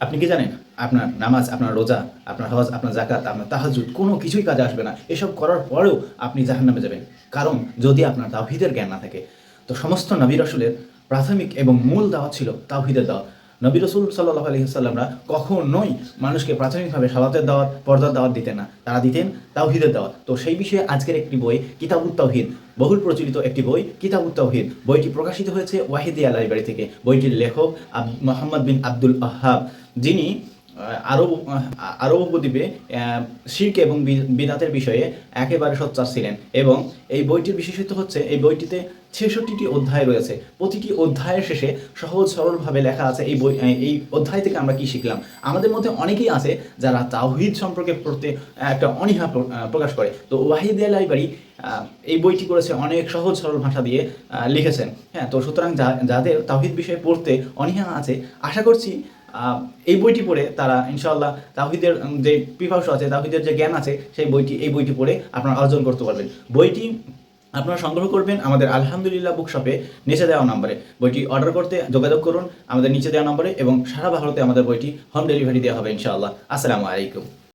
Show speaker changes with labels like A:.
A: আপনি কি জানেন? আপনার নামাজ, আপনার রোজা, আপনার হজ, আপনার জাকাত আপনার তাহাজুদ কোনো কিছুই কাজে আসবে না। এসব করার পরেও আপনি জাহান্নামে যাবেন। কারণ যদি আপনার তাওহিদের জ্ঞান না থাকে, তো সমস্ত নবী আসলের প্রাথমিক এবং মূল দাওয়া ছিল তাওহিদের দাওয়াত। নবী রসুল সাল্লাহ আলহিসাল্লামরা কখনোই মানুষকে প্রাথমিকভাবে সালাতের দাওয়াত, পর্দার দাওয়াত দিতেন না। তারা দিতেন তাওহিদের দাওয়াত। তো সেই বিষয়ে আজকের একটি বই কিতাব তাওহিদ, বহুল প্রচলিত একটি বই, কিতাবুত তাওহিদ। বইটি প্রকাশিত হয়েছে ওয়াহিদিয়া লাইব্রেরি থেকে। বইটির লেখক মোহাম্মদ বিন আব্দুল আহাব যিনি আরব আরব উপদ্বীপে শির্ক এবং বিদাতের বিষয়ে একেবারে সোচ্চার ছিলেন এবং এই বইটির বিশেষত্ব হচ্ছে এই বইটিতে ছেষট্টিটি অধ্যায় রয়েছে। প্রতিটি অধ্যায়ের শেষে সহজ সরলভাবে লেখা আছে এই বই এই অধ্যায় থেকে আমরা কি শিখলাম? আমাদের মধ্যে অনেকেই আছে যারা তাওহিদ সম্পর্কে পড়তে একটা অনীহা প্রকাশ করে। তো ওয়াহিদিয়া লাইব্রেরি এই বইটি করেছে অনেক সহজ সরল ভাষা দিয়ে লিখেছেন। হ্যাঁ তো সুতরাং যাদের তাওহিদ বিষয়ে পড়তে অনীহা আছে, আশা করছি এই বইটি পড়ে তারা, ইনশাআল্লাহ তাহিদের যে পিপাসু আছে তাহিদের যে জ্ঞান আছে, সেই বইটি, এই বইটি পড়ে আপনারা অর্জন করতে পারবেন। বইটি আপনারা সংগ্রহ করবেন আমাদের আলহামদুলিল্লাহ বুক শপে নিচে দেওয়া নম্বরে। বইটি অর্ডার করতে যোগাযোগ করুন আমাদের নিচে দেওয়া নম্বরে এবং সারা ভারতে আমাদের বইটি হোম ডেলিভারি দেওয়া হবে, ইনশাআল্লাহ। আসসালামু আলাইকুম।